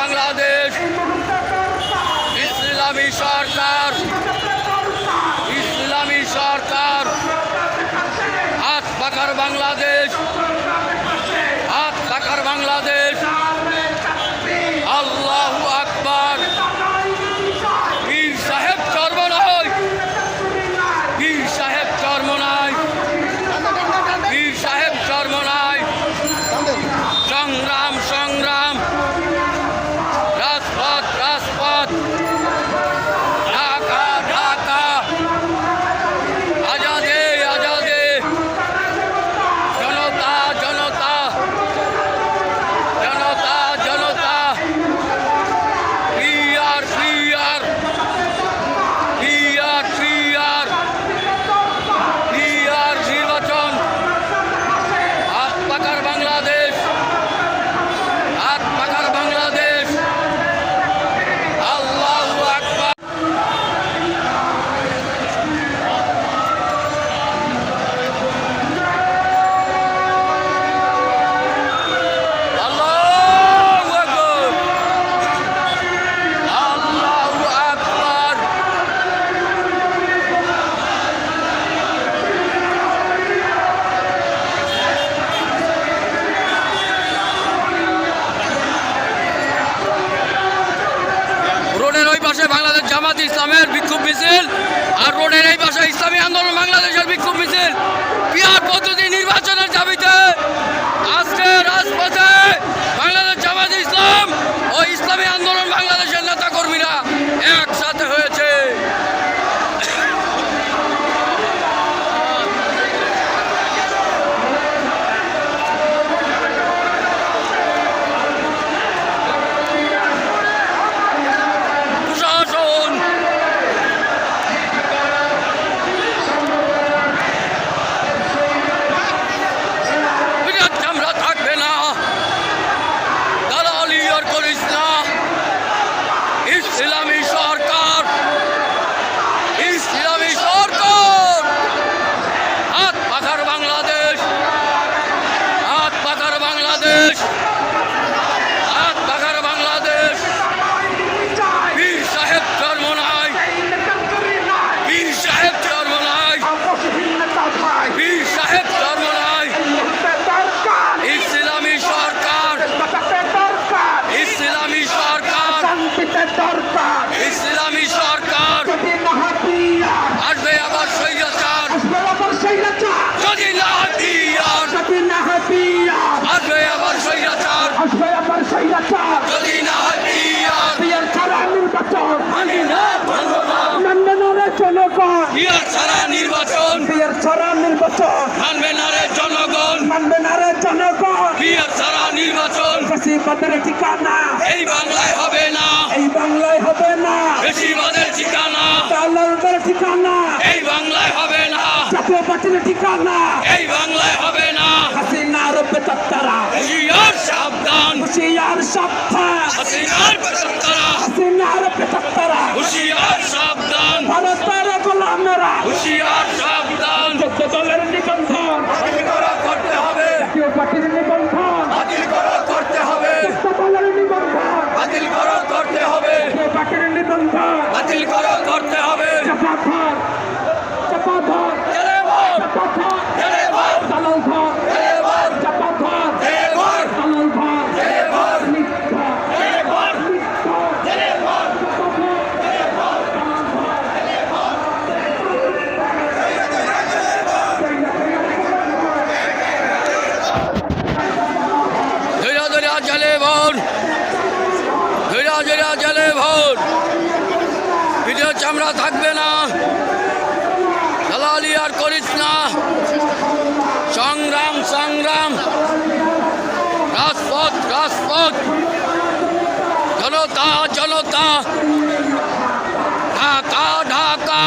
বাংলাদেশ। ইসলামী সরকার বাংলাদেশ জামাত ইসলামের বিক্ষোভ মিছিল আর রোডের এই বাসায় আন্দোলন বাংলাদেশের বিক্ষোভ মিছিল পিয়ার পদ্ধতি নির্বাচনের দাবিতে আজকে রাজপথে বাংলাদেশ জামাত ইসলাম ও ইসলামী আন্দোলন বাংলাদেশের নেতা কর্মীরা একসাথে হয়েছে প্রশাসন বিরাট চামড়া থাকবে না দালালি আর করিস না ইসলামী সরকার ইসলামী সরকার হাত পাখার বাংলাদেশ হাত পাখার বাংলাদেশ হাত পাখার বাংলাদেশ বীর সাহেব জন্ম নাই বীর সাহেব জন্ম নাই বীর সাহেব জন্ম নাই ইসলামী সরকার ইসলামী সরকার ইসলামী সরকার আসবে আবার সৈয়াচার যদি না দিয়ার আসবে আবার সৈয়াচার যদি না দিয়ার মানি না মানব না দিয়ার ছাড়া নির্বাচন। বিয়ের ছড়া নির্বাচন। মানবে না রে জনগণ। মানবে না রে জনগণ। দিয়ার ছাড়া নির্বাচন। বেশিবাদের ঠিকানা। এই বাংলায় হবে না। এই বাংলায় হবে না। বেশিবাদের ঠিকানা। দালালদের ঠিকানা। এই বাংলায় হবে না। জাতীয় পার্টির ঠিকানা। এই বাংলায় হবে না। হাসিনার বেতারা হুশিয়ার সাবধান। হুশিয়ার সাবধান। হাসিনার পেছনতারা হাসিনার বেতারা হুশিয়ার সাবধান। গোলামেরা হুশিয়ার সাবধান। চোদ্দ দলের নিবন্ধন। বাতিল করা করতে হবে। জাতীয় পার্টির নিবন্ধন। বাতিল করা করতে হবে। চোদ্দ দলের নিবন্ধন। বাতিল করা করতে হবে। জাতীয় পার্টির নিবন্ধন। বাতিল করা করতে হবে। চাপাধর চামড়া থাকবে না। দালালি আর করিস না। সংগ্রাম সংগ্রাম। রাজপথ রাজপথ। জনতা জনতা। ঢাকা ঢাকা।